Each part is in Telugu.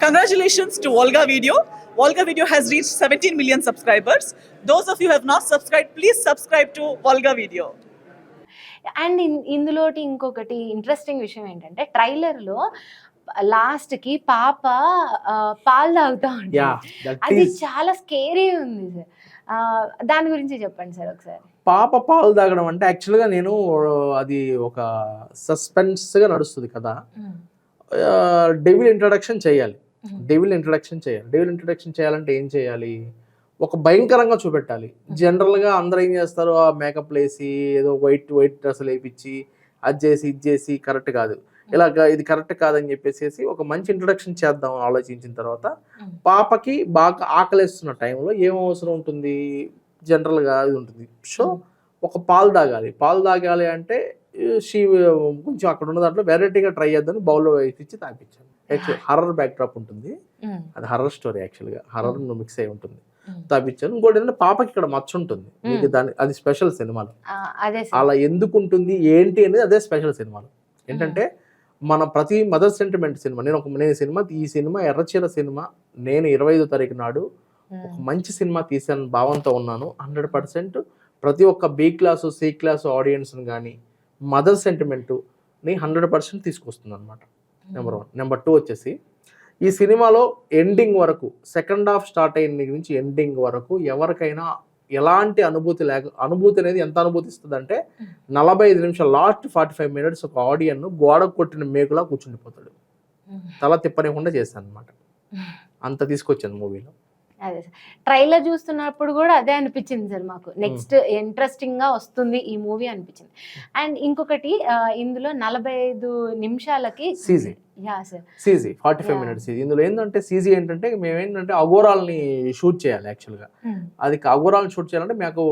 Congratulations to Volga Video. Volga Video has reached 17 million subscribers. Those of you who have not subscribed, please subscribe to Volga Video. And ఇందులోటి ఇంకొకటి ఇంట్రెస్టింగ్ విషయం ఏంటంటే ట్రైలర్లో లాస్ట్కి పాప పాలు తాగుతా ఉంటుంది అది చాలా స్కేరీ ఉంది సార్ ఆ, దాని గురించి చెప్పండి సార్ ఒకసారి పాప పాలు తాగడం అంటే యాక్చువల్గా నేను అది ఒక సస్పెన్స్గా నడుస్తుంది కదా డెవిల్ ఇంట్రడక్షన్ చేయాలి డెవిల్ ఇంట్రడక్షన్ చేయాలి. డెవిల్ ఇంట్రడక్షన్ చేయాలంటే ఏం చేయాలి? ఒక భయంకరంగా చూపెట్టాలి. జనరల్గా అందరూ ఏం చేస్తారు ఆ మేకప్ వేసి ఏదో వైట్ వైట్ డ్రెస్సులు వేయించి అది చేసి ఇది చేసి కరెక్ట్ కాదు. ఇలాగ ఇది కరెక్ట్ కాదని చెప్పేసి ఒక మంచి ఇంట్రడక్షన్ చేద్దాం ఆలోచించిన తర్వాత. పాపకి బాగా ఆకలిస్తున్న టైంలో ఏం అవసరం ఉంటుంది? జనరల్గా ఇది ఉంటుంది. సో ఒక పాలు తాగాలి. పాలు తాగాలి అంటే షీ కొంచెం అక్కడ ఉన్న దాంట్లో వెరైటీగా ట్రై చేద్దాం బౌల్లో వేసి ఇచ్చి తాపించాను యాక్చువల్ హర్రర్ బ్యాక్ డ్రాప్ ఉంటుంది అది హర్రర్ స్టోరీ యాక్చువల్గా హర్రర్ మిక్స్ అయి ఉంటుంది. తాపించాను ఇంకోటి ఏంటంటే పాపకి ఇక్కడ మచ్చ ఉంటుంది. మీకు దాని అది స్పెషల్ సినిమాలో అలా ఎందుకు ఉంటుంది ఏంటి అనేది అదే స్పెషల్ సినిమాలో ఏంటంటే మన ప్రతి మదర్ సెంటిమెంట్ సినిమా నేను ఒక నేను సినిమా ఈ సినిమా ఎర్రచీర సినిమా నేను ఇరవై ఐదో తారీఖు నాడు ఒక మంచి సినిమా తీసాను భావంతో ఉన్నాను. హండ్రెడ్ పర్సెంట్ ప్రతి ఒక్క బి క్లాసు సి క్లాసు ఆడియన్స్ని కానీ మదర్ సెంటిమెంట్ని హండ్రెడ్ పర్సెంట్ తీసుకొస్తుంది అనమాట నెంబర్ వన్ నెంబర్ టూ వచ్చేసి ఈ సినిమాలో ఎండింగ్ వరకు సెకండ్ హాఫ్ స్టార్ట్ అయిన నుంచి ఎండింగ్ వరకు ఎవరికైనా ఎలాంటి అనుభూతి లేక అనుభూతి అనేది ఎంత అనుభూతి ఇస్తుంది అంటే నలభై ఐదు నిమిషాలు లాస్ట్ ఫార్టీ ఫైవ్ మినిట్స్ ఒక ఆడియన్ గోడ కొట్టిన మేకులా కూర్చుండిపోతాడు. తల తిప్పనివ్వకుండా చేశాను అనమాట అంత తీసుకొచ్చాను మూవీలో. అదే సార్. ట్రైలర్ చూస్తున్నప్పుడు కూడా అదే అనిపించింది సార్ మాకు. నెక్స్ట్ ఇంట్రెస్టింగ్గా వస్తుంది ఈ మూవీ అనిపించింది. అండ్ ఇంకొకటి ఇందులో నలభై ఐదు నిమిషాలకి CG. CG forty five. Minutes ఇందులో ఏంటంటే సీజీ ఏంటంటే మేము ఏంటంటే అఘోరాల్ని షూట్ చేయాలి యాక్చువల్గా. అది అఘోరాలను షూట్ చేయాలంటే మాకు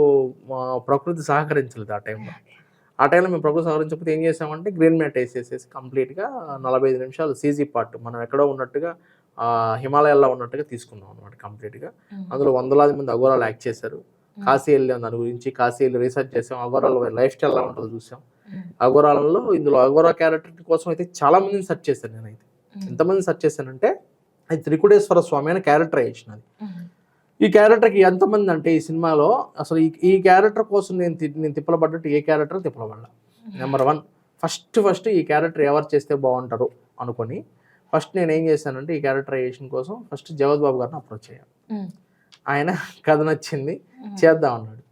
ప్రకృతి సహకరించలేదు ఆ టైంలో. ఆ టైంలో మేము ప్రకృతి సహకరించకపోతే ఏం చేసామంటే గ్రీన్ మ్యాట్ వేసేసేసి కంప్లీట్గా నలభై ఐదు నిమిషాలు సీజీ పార్ట్ మనం ఎక్కడో ఉన్నట్టుగా హిమాలయాల్లో ఉన్నట్టుగా తీసుకున్నాం అనమాట కంప్లీట్గా. అందులో వందలాది మంది అఘోరాలు యాక్ట్ చేశారు. కాశీ వెళ్ళాం దాని గురించి కాశీ వెళ్ళి రీసెర్చ్ చేసాం అఘోరాల లైఫ్ స్టైల్ ఎలా ఉంటుందో చూసాం. అఘోరాలలో ఇందులో అఘోరా క్యారెక్టర్ కోసం అయితే చాలా మందిని సెర్చ్ చేశాను నేనైతే. ఎంతమంది సెర్చ్ చేశానంటే అది త్రికుటేశ్వర స్వామి అనే క్యారెక్టర్ వేసినది ఈ క్యారెక్టర్కి ఎంతమంది అంటే ఈ సినిమాలో అసలు ఈ ఈ క్యారెక్టర్ కోసం నేను నేను తిప్పలబడ్డట్టు ఏ క్యారెక్టర్ తిప్పలబడ్డా నెంబర్ వన్ ఫస్ట్ ఫస్ట్ ఈ క్యారెక్టర్ ఎవరు చేస్తే బాగుంటారు అనుకొని ఫస్ట్ నేను ఏం చేశానంటే ఈ క్యారెక్టరైజేషన్ కోసం ఫస్ట్ జగత్ బాబు గారిని అప్రోచ్ అయ్యాను ఆయన కథ నచ్చింది చేద్దాం అన్నాడు.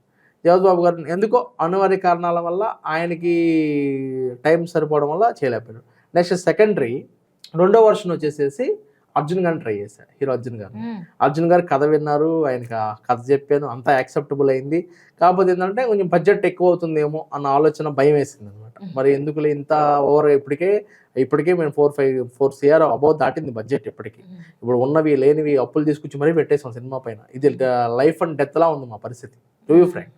జగత్ బాబు గారిని ఎందుకో అనివార్య కారణాల వల్ల ఆయనకి టైం సరిపోవడం వల్ల చేయలేకపోయాడు. నెక్స్ట్ సెకండరీ రెండో వర్షన్ వచ్చేసేసి అర్జున్ గారిని ట్రై చేశాడు హీరో అర్జున్ గారు అర్జున్ గారు కథ విన్నారు ఆయనకి కథ చెప్పాను అంతా యాక్సెప్టబుల్ అయింది. కాకపోతే ఏంటంటే కొంచెం బడ్జెట్ ఎక్కువ అవుతుందేమో అన్న ఆలోచన భయం వేసింది అనమాట మరి ఎందుకులే ఇంత ఓవర్ ఇప్పటికే ఇప్పటికే మేము four five four CR above దాటింది బడ్జెట్ ఇప్పటికి. ఇప్పుడు ఉన్నవి లేనివి అప్పులు తీసుకొచ్చి మరీ పెట్టేసాం సినిమా పైన. ఇది లైఫ్ అండ్ డెత్ లా ఉంది మా పరిస్థితి. టు యూ ఫ్రెండ్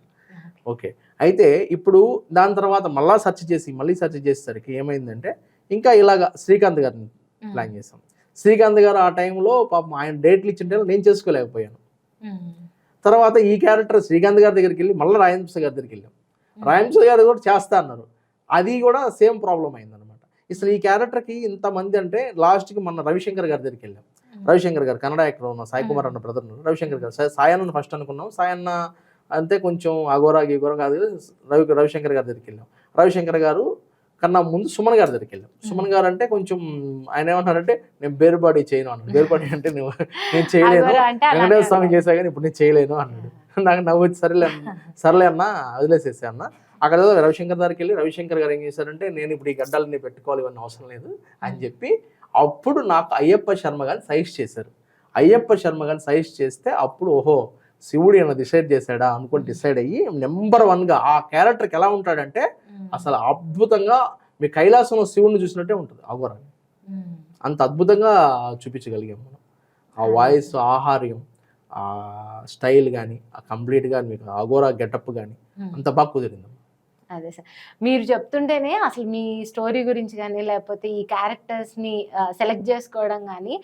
ఓకే అయితే ఇప్పుడు దాని తర్వాత మళ్ళా సెర్చ్ చేసి మళ్ళీ సెర్చ్ చేసేసరికి ఏమైందంటే ఇంకా ఇలాగా శ్రీకాంత్ గారిని ప్లాన్ చేసాం. శ్రీకాంత్ గారు ఆ టైంలో పాపం ఆయన డేట్లు ఇచ్చింటే నేను చేసుకోలేకపోయాను. తర్వాత ఈ క్యారెక్టర్ శ్రీకాంత్ గారి దగ్గరికి వెళ్ళి మళ్ళీ రాయంశ గారి దగ్గరికి వెళ్ళాం. రాయంశ గారు కూడా చేస్తా అన్నారు. అది కూడా సేమ్ ప్రాబ్లం అయిందనమాట అసలు ఈ క్యారెక్టర్కి ఇంతమంది అంటే లాస్ట్కి మన రవిశంకర్ గారి దగ్గరికి వెళ్ళాం. రవిశంకర్ గారు కన్నడ యాక్టర్ ఉన్న సాయి కుమార్ అన్న బ్రదర్ రవిశంకర్ గారు సా- సాయి అన్న ఫస్ట్ అనుకున్నాం. సాయి అన్న అంతే కొంచెం అఘోరా గీగోరా కాదు రవి రవిశంకర్ గారి దగ్గరికి వెళ్ళాం. రవిశంకర్ గారు కన్నా ముందు సుమన్ గారి దగ్గరికి వెళ్ళాం. సుమన్ గారు అంటే కొంచెం ఆయన ఏమన్నారంటే నేను బేరుబాడి చేయను అన్నాడు. బేరుబాడి అంటే నువ్వు నేను చేయలేను. వెంకటేశ్వర స్వామి చేశా కానీ ఇప్పుడు నేను చేయలేను అన్నాడు. నాకు నవ్వు సరేలే అన్న సరేలే అన్న వదిలేసేసా అన్న. అక్కడ ఏదో రవిశంకర్ దగ్గరికి వెళ్ళి రవిశంకర్ గారు ఏం చేశారంటే నేను ఇప్పుడు ఈ గడ్డలన్నీ పెట్టుకోవాలి ఇవన్నీ అవసరం లేదు అని చెప్పి అప్పుడు నాకు అయ్యప్ప శర్మ గారిని సజెస్ట్ చేశారు. అయ్యప్ప శర్మ గారిని సజెస్ట్ చేస్తే అప్పుడు ఓహో శివుడు ఏమైనా డిసైడ్ చేశాడా అనుకుని డిసైడ్ అయ్యి నెంబర్ వన్గా ఆ క్యారెక్టర్కి ఎలా ఉంటాడంటే అసలు అద్భుతంగా మీ కైలాసంలో శివుడిని చూసినట్టే ఉంటుంది అఘోరాన్ని. అంత అద్భుతంగా చూపించగలిగాం మనం. ఆ వాయిస్ ఆహార్యం ఆ స్టైల్ కానీ ఆ కంప్లీట్గా మీకు అఘోరా గెటప్ కానీ అంత బాగా కుదిరింది. అదే సార్. మీరు చెప్తుంటేనే అసలు మీ స్టోరీ గురించి కానీ లేకపోతే ఈ క్యారెక్టర్స్ని సెలెక్ట్ చేసుకోవడం కానీ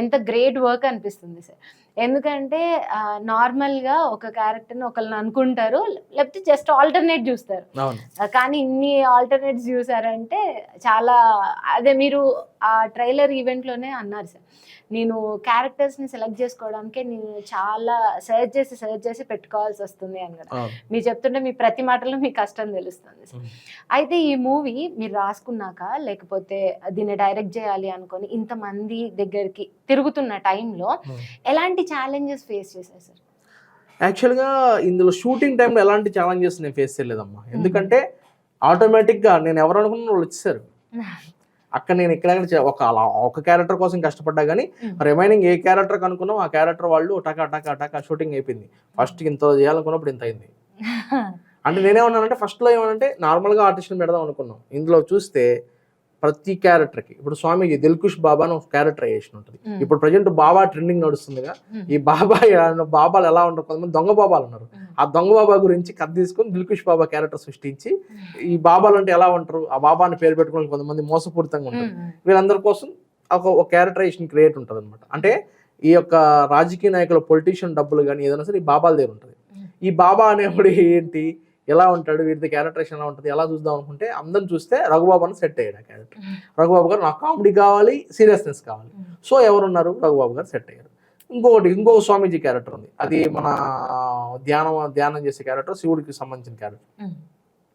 ఎంత గ్రేట్ వర్క్ అనిపిస్తుంది సార్. ఎందుకంటే ఆ, normal గా ఒక క్యారెక్టర్ని ఒకళ్ళని అనుకుంటారు లేకపోతే జస్ట్ ఆల్టర్నేట్ చూస్తారు. కానీ ఇన్ని ఆల్టర్నేట్స్ చూసారంటే చాలా అదే మీరు ఆ ట్రైలర్ ఈవెంట్లోనే అన్నారు సార్. నేను క్యారెక్టర్స్ని సెలెక్ట్ చేసుకోవడానికి నేను చాలా సర్చ్ చేసి సర్చ్ చేసి పెట్టుకోవాల్సి వస్తుంది అని అవును. మీరు చెప్తుంటే మీ ప్రతి మాటలో మీ కష్టం తెలుస్తుంది సార్. అయితే ఈ మూవీ మీరు రాసుకున్నాక లేకపోతే దీన్ని డైరెక్ట్ చేయాలి అనుకొని ఇంతమంది దగ్గరికి తిరుగుతున్న టైంలో Mm. ఎలాంటి ఛాలెంజెస్ ఫేస్ చేశారు సార్ యాక్చువల్గా ఇందులో షూటింగ్ టైంలో ఎలాంటి ఛాలెంజెస్ నేను ఫేస్ చేయలేదమ్మా. ఎందుకంటే ఆటోమేటిక్గా నేను ఎవరు అనుకున్న వాళ్ళు వచ్చేసారు. అక్కడ నేను ఎక్కడెక్కడ చే- ఒక అలా ఒక క్యారెక్టర్ కోసం కష్టపడ్డా కానీ Mm. రిమైనింగ్ ఏ క్యారెక్టర్ కనుక్కున్నాం ఆ క్యారెక్టర్ వాళ్ళు టకా టకా టకా షూటింగ్ అయిపోయింది. ఫస్ట్ ఇంత చేయాలనుకున్నప్పుడు ఇంత అయింది. అంటే నేనేమన్నానంటే ఫస్ట్లో ఏమనంటే నార్మల్గా ఆర్టిస్ట్ని పెడదాం అనుకున్నాం. ఇందులో చూస్తే ప్రతి క్యారెక్టర్కి. ఇప్పుడు స్వామిజీ దిల్కుష్ బాబా అని ఒక క్యారెక్టర్ వేసిన ఉంటుంది. ఇప్పుడు ప్రజెంట్ బాబా ట్రెండింగ్ నడుస్తుందిగా. ఈ బాబా బాబాలు ఎలా ఉంటారు? కొంతమంది దొంగ బాబాలు ఉన్నారు. ఆ దొంగ బాబా గురించి కథ తీసుకొని దిల్కుష్ బాబా క్యారెక్టర్ సృష్టించి ఈ బాబాలు అంటే ఎలా ఉంటారు? ఆ బాబాని పేరు పెట్టుకుని కొంతమంది మోసపూరితంగా ఉంటారు. వీళ్ళందరి కోసం ఒక ఒక క్యారెక్టరైజేషన్ క్రియేట్ ఉంటుంది అనమాట అంటే ఈ యొక్క రాజకీయ నాయకుల పొలిటీషియన్ డబ్బులు కానీ ఏదైనా సరే ఈ బాబాల దగ్గర ఉంటుంది. ఈ బాబా అనేవాడు ఏంటి? ఎలా ఉంటాడు వీటి క్యారెక్టరేషన్ ఎలా ఉంటుంది ఎలా చూద్దాం అనుకుంటే అందరం చూస్తే రఘుబాబు అని సెట్ అయ్యాడు ఆ క్యారెక్టర్ రఘుబాబు గారు నాకు కామెడీ కావాలి సీరియస్నెస్ కావాలి. సో ఎవరున్నారు? రఘుబాబు గారు సెట్ అయ్యారు. ఇంకొకటి ఇంకో స్వామీజీ క్యారెక్టర్ ఉంది. అది మన ధ్యానం ధ్యానం చేసే క్యారెక్టర్ శివుడికి సంబంధించిన క్యారెక్టర్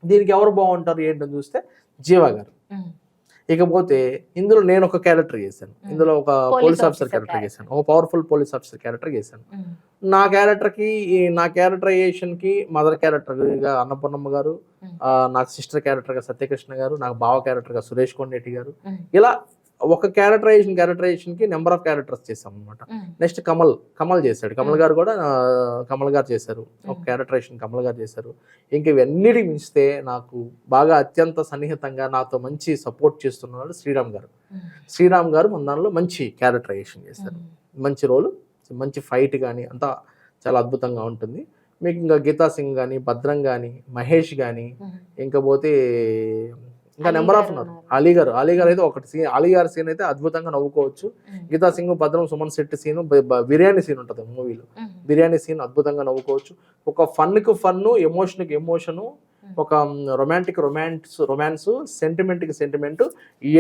దీనికి ఎవరు బాగుంటారు ఏంటని చూస్తే జీవ గారు. ఇకపోతే ఇందులో నేను ఒక క్యారెక్టర్ చేశాను. ఇందులో ఒక పోలీస్ ఆఫీసర్ క్యారెక్టర్. చేశాను. ఒక పవర్ఫుల్ పోలీస్ ఆఫీసర్ క్యారెక్టర్ చేశాను. నా క్యారెక్టర్కి నా క్యారెక్టరైజేషన్కి మదర్ క్యారెక్టర్గా అన్నపూర్ణమ్మ గారు నాకు సిస్టర్ క్యారెక్టర్గా సత్యకృష్ణ గారు నాకు బావ క్యారెక్టర్గా సురేష్ కొండేటి గారు. ఇలా ఒక క్యారెక్టరైజేషన్ క్యారెక్టరైజేషన్కి నెంబర్ ఆఫ్ క్యారెక్టర్స్ చేసాం అనమాట నెక్స్ట్ కమల్ కమల్ చేశాడు. కమల్. గారు కూడా కమల్ గారు చేశారు. ఒక. క్యారెక్టరేషన్ కమల్ గారు చేశారు. ఇంకా ఇవన్నిటికి మించితే నాకు బాగా అత్యంత సన్నిహితంగా నాతో మంచి సపోర్ట్ చేస్తున్నారు శ్రీరామ్ గారు. శ్రీరామ్ గారు మన దానిలో మంచి క్యారెక్టరైజేషన్ చేశారు. మంచి రోల్ మంచి ఫైట్ కానీ అంతా చాలా అద్భుతంగా ఉంటుంది. మీకు ఇంకా గీతా సింగ్ కానీ భద్రం కానీ మహేష్ కానీ ఇంకా పోతే ఇంకా నెంబర్ ఆఫ్ ఉన్నారు. అలీ గారు అలీ గారు అయితే ఒకటి సీన్ అలీ గారి సీన్ అయితే అద్భుతంగా నవ్వుకోవచ్చు. గీతా సింగ్ భద్రం సుమన్ శెట్టి సీన్ బిర్యానీ సీన్ ఉంటుంది మూవీలో. బిర్యానీ సీన్ అద్భుతంగా నవ్వుకోవచ్చు. ఒక ఫన్కి ఫన్ను ఎమోషన్కి ఎమోషను ఒక రొమాంటిక్ రొమాన్స్ రొమాన్స్ సెంటిమెంట్కి సెంటిమెంట్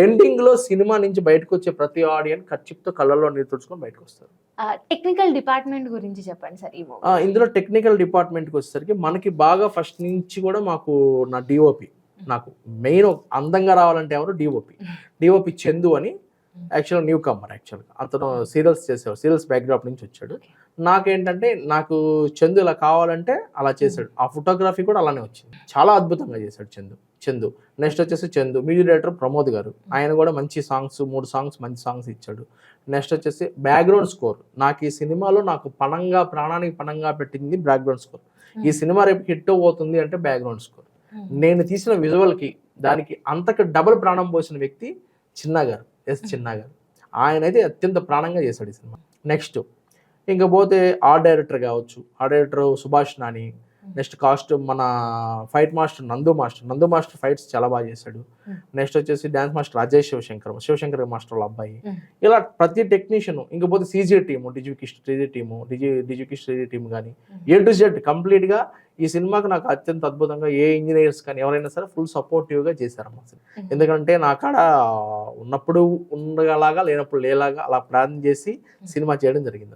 ఎండింగ్లో సినిమా నుంచి బయటకు వచ్చే ప్రతి ఆడియన్ ఖర్చుతో కళ్ళల్లో నీరు తుడుచుకొని బయటకు వస్తారు. టెక్నికల్ డిపార్ట్మెంట్ గురించి చెప్పండి సార్ ఇందులో టెక్నికల్ డిపార్ట్మెంట్కి వచ్చేసరికి మనకి బాగా ఫస్ట్ నుంచి కూడా మాకు నా డిఓపి నాకు మెయిన్ అందంగా రావాలంటే ఎవరు? డిఓపి డిఓపి చందు అని యాక్చువల్ న్యూ కమ్మర్ యాక్చువల్గా అతను సీరియల్స్ చేసేవాడు. సీరియల్స్ బ్యాక్గ్రౌండ్ నుంచి వచ్చాడు. నాకేంటంటే నాకు చందు ఇలా కావాలంటే అలా చేశాడు. ఆ ఫోటోగ్రఫీ కూడా అలానే వచ్చింది. చాలా అద్భుతంగా చేశాడు చందు. చందు. నెక్స్ట్ వచ్చేసి చందు. మ్యూజిక్ డైరెక్టర్ ప్రమోద్ గారు. ఆయన కూడా మంచి సాంగ్స్ మూడు సాంగ్స్ మంచి సాంగ్స్ ఇచ్చాడు. నెక్స్ట్ వచ్చేసి బ్యాక్గ్రౌండ్ స్కోర్ నాకు ఈ సినిమాలో నాకు పణంగా ప్రాణానికి పణంగా పెట్టింది బ్యాక్గ్రౌండ్ స్కోర్ ఈ సినిమా రేపు హిట్ అవుతుంది అంటే బ్యాక్గ్రౌండ్ స్కోర్ నేను తీసిన విజువల్కి దానికి అంతకు డబుల్ ప్రాణం పోసిన వ్యక్తి చిన్న గారు ఎస్ చిన్న గారు ఆయన అయితే అత్యంత ప్రాణంగా చేశాడు ఈ సినిమా. నెక్స్ట్ ఇంకా పోతే ఆర్ట్ డైరెక్టర్ కావచ్చు art director Subhash Nani next cast మన fight master Nandu master. Nandu master fights చాలా బాగా చేశాడు. నెక్స్ట్ వచ్చేసి dance master Ajay Shivashankar Shivashankar master వాళ్ళ అబ్బాయి. ఇలా ప్రతి టెక్నీషియన్ ఇంకా పోతే సీజీ టీము డిజికిష్ త్రీజీ టీము డిజి డిజికిష్ త్రీజీ టీమ్ కానీ ఏ టు జెడ్ కంప్లీట్గా ఈ సినిమాకి నాకు అత్యంత అద్భుతంగా ఏ ఇంజనీర్స్ కానీ ఎవరైనా సరే ఫుల్ సపోర్టివ్గా చేశారమ్మా. ఎందుకంటే నా కాడ ఉన్నప్పుడు ఉండగలాగా లేనప్పుడు లేలాగా అలా ప్లాన్ చేసి సినిమా చేయడం జరిగింది